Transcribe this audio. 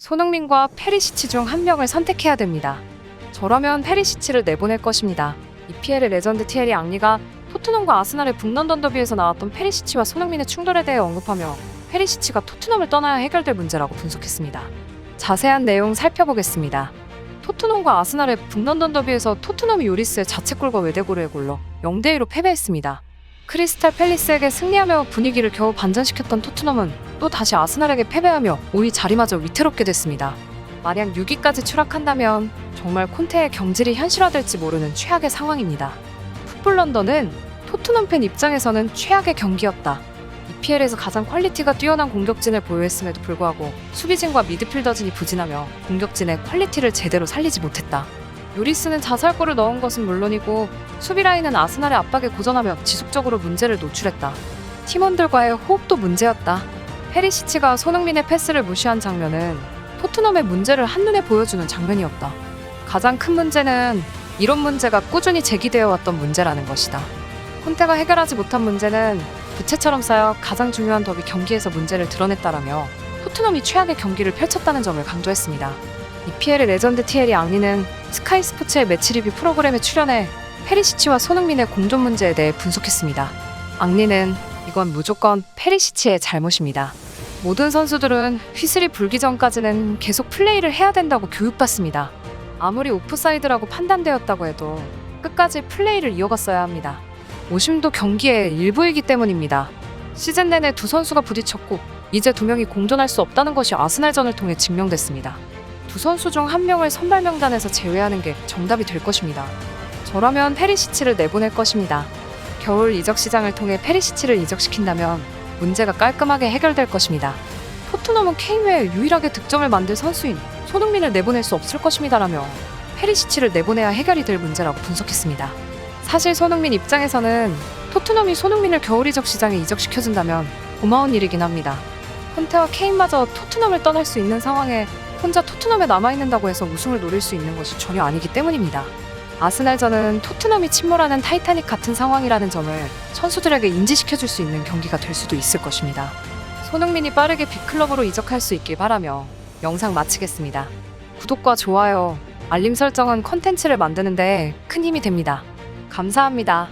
손흥민과 페리시치 중 한 명을 선택해야 됩니다. 저라면 페리시치를 내보낼 것입니다. EPL의 레전드 티에리 앙리가 토트넘과 아스날의 북런던 더비에서 나왔던 페리시치와 손흥민의 충돌에 대해 언급하며 페리시치가 토트넘을 떠나야 해결될 문제라고 분석했습니다. 자세한 내용 살펴보겠습니다. 토트넘과 아스날의 북런던 더비에서 토트넘이 요리스의 자책골과 외대골을 골로 0대2로 패배했습니다. 크리스탈 팰리스에게 승리하며 분위기를 겨우 반전시켰던 토트넘은 또 다시 아스날에게 패배하며 5위 자리마저 위태롭게 됐습니다. 만약 6위까지 추락한다면 정말 콘테의 경질이 현실화될지 모르는 최악의 상황입니다. 풋볼 런던은 토트넘 팬 입장에서는 최악의 경기였다. EPL에서 가장 퀄리티가 뛰어난 공격진을 보유했음에도 불구하고 수비진과 미드필더진이 부진하며 공격진의 퀄리티를 제대로 살리지 못했다. 요리스는 자살골을 넣은 것은 물론이고 수비 라인은 아스날의 압박에 고전하며 지속적으로 문제를 노출했다. 팀원들과의 호흡도 문제였다. 페리시치가 손흥민의 패스를 무시한 장면은 토트넘의 문제를 한눈에 보여주는 장면이었다. 가장 큰 문제는 이런 문제가 꾸준히 제기되어 왔던 문제라는 것이다. 콘테가 해결하지 못한 문제는 부채처럼 쌓여 가장 중요한 더비 경기에서 문제를 드러냈다라며 토트넘이 최악의 경기를 펼쳤다는 점을 강조했습니다. EPL의 레전드 티에리 앙리는 스카이 스포츠의 매치 리뷰 프로그램에 출연해 페리시치와 손흥민의 공존 문제에 대해 분석했습니다. 앙리는 이건 무조건 페리시치의 잘못입니다. 모든 선수들은 휘슬이 불기 전까지는 계속 플레이를 해야 된다고 교육받습니다. 아무리 오프사이드라고 판단되었다고 해도 끝까지 플레이를 이어갔어야 합니다. 오심도 경기의 일부이기 때문입니다. 시즌 내내 두 선수가 부딪혔고 이제 두 명이 공존할 수 없다는 것이 아스날전을 통해 증명됐습니다. 두 선수 중 한 명을 선발 명단에서 제외하는 게 정답이 될 것입니다. 저라면 페리시치를 내보낼 것입니다. 겨울 이적 시장을 통해 페리시치를 이적시킨다면 문제가 깔끔하게 해결될 것입니다. 토트넘은 케인 외에 유일하게 득점을 만들 선수인 손흥민을 내보낼 수 없을 것입니다라며 페리시치를 내보내야 해결이 될 문제라고 분석했습니다. 사실 손흥민 입장에서는 토트넘이 손흥민을 겨울 이적 시장에 이적시켜준다면 고마운 일이긴 합니다. 콘테와 케인마저 토트넘을 떠날 수 있는 상황에 혼자 토트넘에 남아있는다고 해서 우승을 노릴 수 있는 것이 전혀 아니기 때문입니다. 아스날전은 토트넘이 침몰하는 타이타닉 같은 상황이라는 점을 선수들에게 인지시켜줄 수 있는 경기가 될 수도 있을 것입니다. 손흥민이 빠르게 빅클럽으로 이적할 수 있길 바라며 영상 마치겠습니다. 구독과 좋아요, 알림 설정은 컨텐츠를 만드는데 큰 힘이 됩니다. 감사합니다.